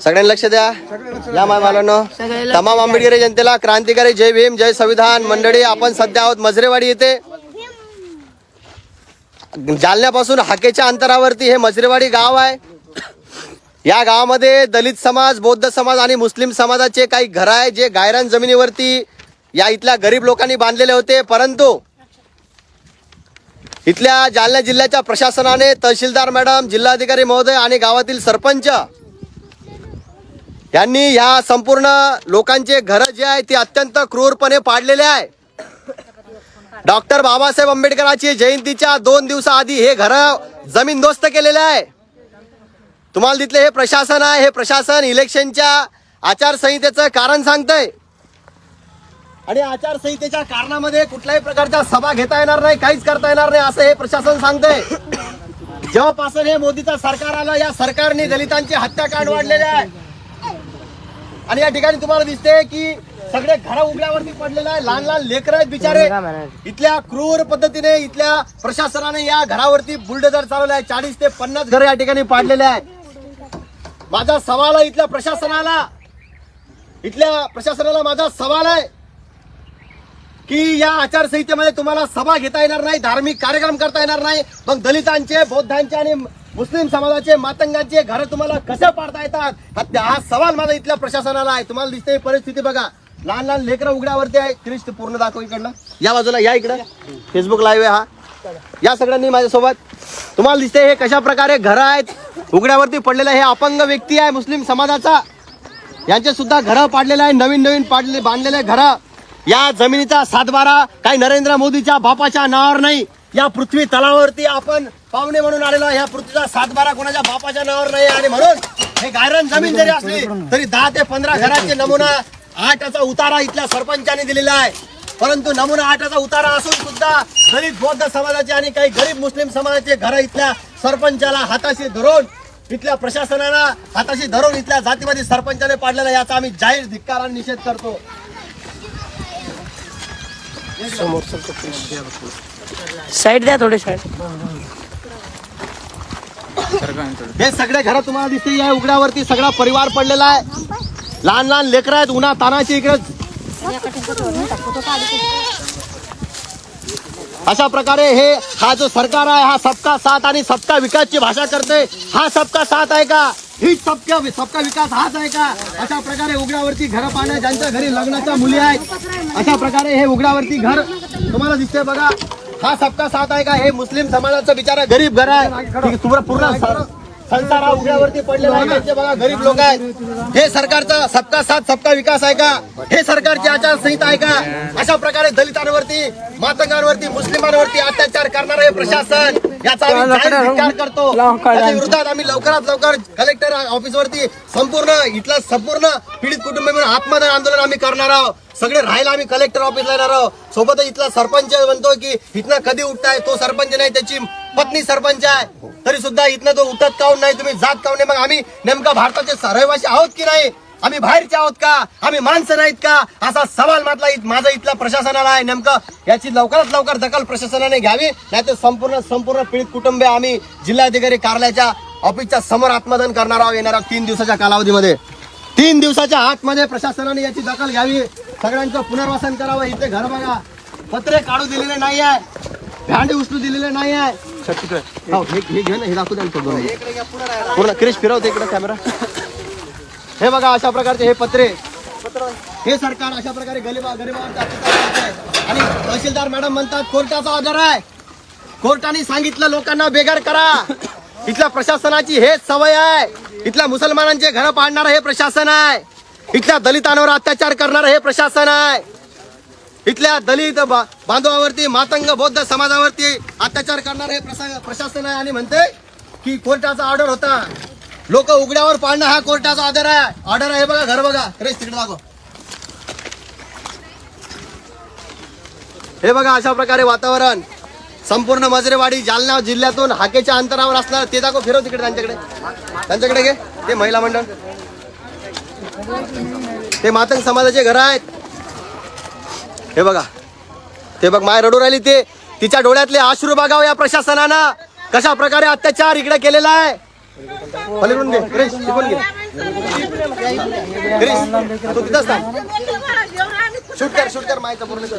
सगळ्यांनी लक्ष द्या. या माय मालांनो. तमाम आंबेडकरी जनतेला क्रांतिकारी जय भीम जय संविधान. मंडळी आपण सध्या आहोत मजरेवाडी येथे जालन्यापासून हाकेच्या अंतरावरती हे मजरेवाडी गाव आहे. या गावामध्ये दलित समाज बौद्ध समाज आणि मुस्लिम समाजाचे काही घर आहे जे गायरान जमिनीवरती या इथल्या गरीब लोकांनी बांधलेले होते. परंतु इथल्या जालना जिल्ह्याच्या प्रशासनाने तहसीलदार मॅडम जिल्हाधिकारी महोदय आणि गावातील सरपंच यांनी ह्या संपूर्ण लोकांचे घरं जे आहे ती अत्यंत क्रूरपणे पाडलेले आहे. डॉक्टर बाबासाहेब आंबेडकरांची जयंतीच्या दोन दिवसाआधी हे घरं जमीनदोस्त केलेले आहे. तुम्हाला तिथले हे प्रशासन आहे हे प्रशासन इलेक्शनच्या आचारसंहितेचं कारण सांगतंय. आणि आचारसंहितेच्या कारणामध्ये कुठल्याही प्रकारच्या सभा घेता येणार नाही काहीच करता येणार नाही असं हे प्रशासन सांगतंय. जेव्हापासून हे मोदीचं सरकार आलं या सरकारने दलितांची हत्याकांड वाढलेले आहे. आणि या ठिकाणी तुम्हाला दिसते की सगळे घर उघड्यावरती पडलेले आहे. लहान लहान लेकर आहेत बिचारे. इथल्या क्रूर पद्धतीने इथल्या प्रशासनाने या घरावरती बुलडोजर चालवले आहे चाळीस ते पन्नास घर या ठिकाणी पाडलेले आहे माझा सवाल आहे इथल्या प्रशासनाला. इथल्या प्रशासनाला माझा सवाल आहे. की या आचारसंहितेमध्ये तुम्हाला सभा घेता येणार नाही धार्मिक कार्यक्रम करता येणार नाही मग दलितांचे बौद्धांचे आणि मुस्लिम समाजाचे मातंगांचे घर तुम्हाला कसे पाडता येतात? हा- हा सवाल माझा इथल्या प्रशासनाला आहे. तुम्हाला दिसते परिस्थिती बघा. लहान लहान लेकरं उघड्यावरती आहे. क्रिस्ट पूर्ण दाखव इकडनं. या बाजूला या इकडं. फेसबुक लाईव्ह आहे हा. या सगळ्यांनी माझ्यासोबत. तुम्हाला दिसते हे कशा प्रकारे घरं आहेत? उघड्यावरती पडलेलं हे अपंग व्यक्ती आहे मुस्लिम समाजाचा. यांचे सुद्धा घरं पाडलेलं आहे. नवीन नवीन पाडले बांधलेले घरं. या जमिनीचा सातबारा काही नरेंद्र मोदीच्या बापाच्या नावावर नाही. या पृथ्वी तलावरती आपण पाहुणे म्हणून आलेलो या पृथ्वीचा सातबारा कोणाच्या बापाच्या नावावर नाही. आणि म्हणून हे गायरन जमीन जरी असली तरी दहा ते पंधरा घराचे नमुना आठाचा उतारा इथल्या सरपंचाने दिलेला आहे. परंतु नमुना आठाचा उतारा असून सुद्धा गरीब बौद्ध समाजाचे आणि काही गरीब मुस्लिम समाजाचे घर इथल्या सरपंचाला हाताशी धरून इथल्या प्रशासनाला हाताशी धरून इथल्या जातीवादी सरपंचाने पाडलेला याचा आम्ही जाहीर धिक्कार आणि निषेध करतो. साईड द्या थोडे साईड. हे सगळे घर तुम्हाला दिसते या उघड्यावरती सगळा परिवार पडलेला आहे. लहान लहान लेकरं आहेत उन्हा तानाची इकडे. अशा प्रकारे हे हा जो सरकार आहे हा सबका साथ आणि सबका विकासची भाषा करते. हा सबका साथ आहे का? हीच सबका सबका विकास हाच आहे का? अशा प्रकारे उघड्यावरती घर पाहण्या ज्यांच्या घरी लग्नाच्या मुली आहेत अशा प्रकारे हे उघड्यावरती घर तुम्हाला दिसते बघा. हा सबका साथ आहे का? हे मुस्लिम समाजाचं बिचारा गरीब घर आहे. पूर्ण संसार हा उघड्यावरती पडलेला आहे. त्यांचे बघा गरीब लोक आहेत. हे सरकारचा सबका साथ सबका विकास आहे का? हे सरकारची आचारसंहिता आहे का? अशा प्रकारे दलितांवरती मातंगांवरती मुस्लिमांवरती अत्याचार करणार हे प्रशासन याचा धिक्कार करतो. त्याच्या विरोधात आम्ही लवकरात लवकर कलेक्टर ऑफिसवरती संपूर्ण इथलं संपूर्ण पीडित कुटुंब मिळून आत्मदान आंदोलन आम्ही करणार आहोत. सगळे राहायला आम्ही कलेक्टर ऑफिसला येणार आहोत. सोबत इथला सरपंच म्हणतो की इथनं कधी उठताय? तो सरपंच नाही त्याची पत्नी सरपंच आहे. तरी सुद्धा इथनं तो उठत काऊन नाही तुम्ही जात काऊन नाही? मग आम्ही नेमका भारताचे रहिवासी आहोत की नाही? आम्ही बाहेरचे आहोत का? आम्ही माणसं नाहीत का? असा सवाल मातला माझा इथल्या प्रशासनाला आहे नेमकं. याची लवकरात लवकर दखल प्रशासनाने घ्यावी नाहीतर संपूर्ण संपूर्ण पीडित कुटुंबे आम्ही जिल्हाधिकारी कार्यालयाच्या ऑफिसच्या समोर आत्मदान करणार आहोत येणाऱ्या तीन दिवसाच्या कालावधीमध्ये. तीन दिवसाच्या आतमध्ये प्रशासनाने याची दखल घ्यावी. सगळ्यांचं पुनर्वसन करावं. इथे घर बघा. पत्रे काढू दिलेले नाही आहे भांडे उचलू दिलेले नाही आहे हो, हे हे घे ना हे दाखवू द्या ना पूर्ण क्रिश फिरवते इकडे कॅमेरा हे बघा अशा प्रकारचे हे पत्रे. हे सरकार अशा प्रकारे गरीबा गरिबांचा अत्याचार आणि तहसीलदार मॅडम म्हणतात कोर्टाचा आधार आहे. कोर्टाने सांगितलं लोकांना बेघर करा. इथल्या प्रशासनाची हेच सवय आहे. इथल्या मुसलमानांचे घर पाडणारं हे प्रशासन आहे. इथल्या दलितांवर अत्याचार करणार हे प्रशासन आहे. इथल्या दलित बांधवावरती मातंग बौद्ध समाजावरती अत्याचार करणार हे प्रसा- प्रशासन आहे. आणि म्हणते की कोर्टाचा ऑर्डर होता. लोक उघड्यावर पाडणं हा कोर्टाचा ऑर्डर आहे. ऑर्डर आहे बघा घर बघा. क्रेश तिकडे दाखव हे बघा अशा प्रकारे वातावरण. संपूर्ण मजरेवाडी जालना जिल्ह्यातून हाकेच्या अंतरावर असणार ते दाखव फिरव तिकडे त्यांच्याकडे. त्यांच्याकडे घे. ते महिला मंडळ. ते मातंग समाजाचे घर आहेत. हे बघा. ते बघ माय रडू राहिली ते. तिच्या डोळ्यातले अश्रू बघाव या प्रशासनानं. कशा प्रकारे अत्याचार इकडे केलेला आहे. पलीकडून घे क्रिश शिकून घे. क्रिश तू तिथंच थांब शूट कर शूट कर माहिती पूर्ण कर.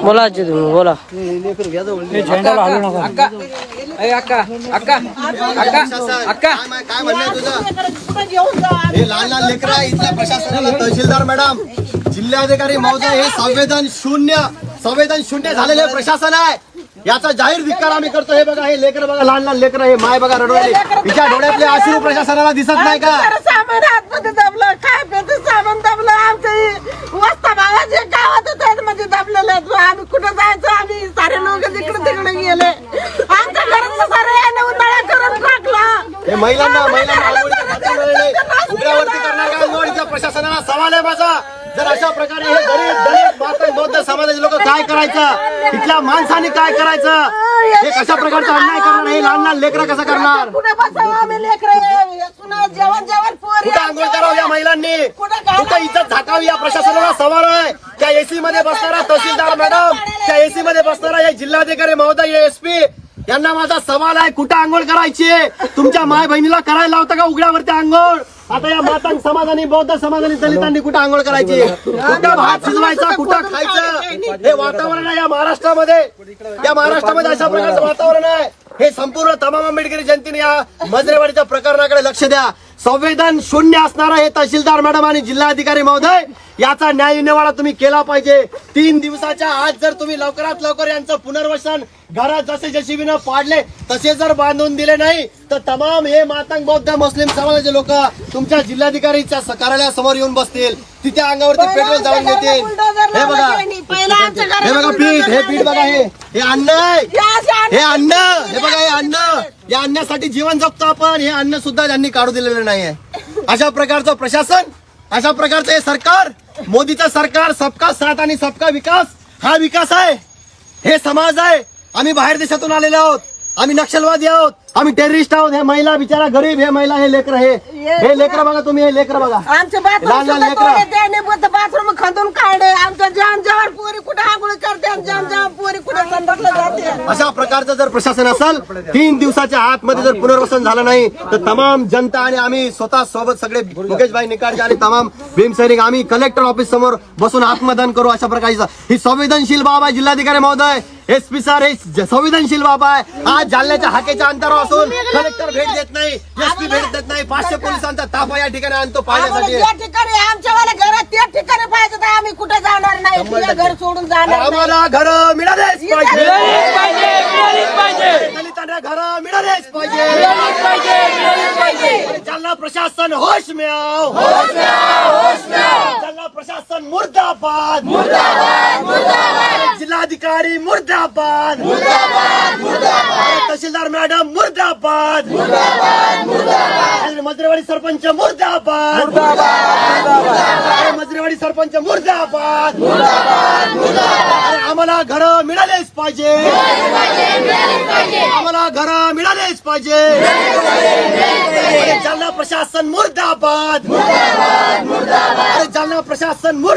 बोला आजी तुम्ही बोला. काय मा- काय म्हणणं आहे तुझं हे लहान लहान लेकर इथल्या प्रशासनाला तहसीलदार मॅडम. जिल्हाधिकारी महोदय हे संवेदन शून्य संवेदन शून्य झालेले प्रशासन आहे. याचा जाहीर धिक्कार आम्ही करतो. हे बघा हे लेकर बघा लहान लहान लेकर हे माय बघा रडवली तिच्या डोळ्यातले अश्रू प्रशासनाला दिसत नाही का? सामान आतमध्ये दबलं. काय सामान दबलं आमचं वस्ता भावाचे गावात त्यामध्ये दबलेलं आहे. आम्ही कुठं जायचं आम्ही सारे लोक तिकडे तिकडे गेले. आमच्या घरातलं सारे याने उन्हाळा करून टाकला. हे महिलांना महिलांना. उघड्यावरती करणार प्रशासनाला सवाल आहे माझा. जर अशा प्रकारे हे गरीब दलित मातंग बौद्ध समाजाचे लोक काय करायचं? इथल्या माणसाने काय करायचं? हे कशा प्रकारचा अन्याय करणार? हे लहान लहान लेकरं कसं करणार? कुठे बसावं आम्ही लेकरं? जेवण जेवण पोरी कुठं महिलांनी कुठं इज्जत झाकावी या प्रशासनाला सवाल आहे? त्या एसी मध्ये बसणारा तहसीलदार मॅडम त्या एसी मध्ये बसणारा हे जिल्हाधिकारी महोदय एसपी यांना माझा सवाल आहे कुठं आंघोळ करायची तुमच्या माय बहिणीला करायला लावता का उघड्यावरती आंघोळ? आता या मातांग समाजाने बौद्ध समाजाने दलितांनी कुठं आंघोळ करायची? कुठं भात शिजवायचा कुठं खायचं? हे वातावरण आहे या महाराष्ट्रामध्ये. या महाराष्ट्रामध्ये अशा प्रकारचं वातावरण आहे. हे संपूर्ण तमाम आंबेडकरी जनतेने या मजरेवाडीच्या प्रकरणाकडे लक्ष द्या. संवेदन शून्य असणारा हे तहसीलदार मॅडम आणि जिल्हाधिकारी महोदय याचा न्याय निवाडा तुम्ही केला पाहिजे. तीन दिवसाच्या आत जर तुम्ही लवकरात लवकर यांचं पुनर्वसन घरात जसे जशीबीनं पाडले तसे जर बांधून दिले नाही तर तमाम हे मातंग बौद्ध मुस्लिम समाजाचे लोक तुमच्या जिल्हाधिकारीच्या कार्यालयासमोर येऊन बसतील. तिथे अंगावरती पेट्रोल जाळून घेतील. हे बघा. हे बघा पीठ. हे पीठ बघा हे. हे अन्न हे अन्न. हे बघा हे अन्न. या अन्नासाठी जीवन जगतो आपण. हे अन्न सुद्धा त्यांनी काढू दिलेलं नाहीये. अशा प्रकारचं प्रशासन अशा प्रकारचं हे सरकार मोदीचं सरकार सबका साथ आणि सबका विकास हा विकास आहे. हे समाज आहे. आम्ही बाहेर देशातून आलेले आहोत. आम्ही नक्षलवादी आहोत. आम्ही टेररिस्ट आहोत हे महिला बिचारा गरीब हे महिला हे लेकर हे हे लेकर बघा तुम्ही हे लेकर बघा. आमचे लहान लहान बाथरूम लेकरं. बाथरूम खंदून काढले आमच्या जेवण जेवण पोरी कुठे आंघोळ करते आणि जेवण जेवण पोरी कुठे जाते? अशा प्रकारचं जर प्रशासन असेल तीन दिवसाच्या आतमध्ये जर पुनर्वसन झालं नाही तर तमाम जनता आणि आम्ही स्वतः सोबत सगळे मुकेशभाई निकाडचे आणि तमाम भीमसैनिक आम्ही कलेक्टर ऑफिस समोर बसून आत्मदान करू अशा प्रकारचं. ही संवेदनशील बाब आहे जिल्हाधिकारी महोदय. एस पी सर हे ज- संवेदनशील बाब आहे. आज जालन्याच्या हाकेच्या अंतरावर असून कलेक्टर भेट देत नाही एस पी भेट देत नाही पाचशे पोलिसांचा ताफा या ठिकाणी आणतो आम्हाला पाहण्यासाठी ज्या ठिकाणी आमच्यावाल्या घरात त्या ठिकाणी पाहिजे तर आम्ही कुठे जाणार नाही? तुझ्या घर सोडून जाणार नाही. आम्हाला घर मिळालेच पाहिजे. दलितांना घर मिळालेच पाहिजे. जालना प्रशासन होश में आओ जालना प्रशासन मुर्दाबाद जिल्हाधिकारी मुर्दाबाद. तहसीलदार मॅडम मुर्दाबाद. अरे मजरेवाडी सरपंच मुर्दाबाद. सरपंच मुर्दाबाद. आम्हाला घर मिळालेच पाहिजे. आम्हाला घर मिळालेच पाहिजे. जालना प्रशासन मुर्दाबाद. जालना प्रशासन मुर्दाबाद.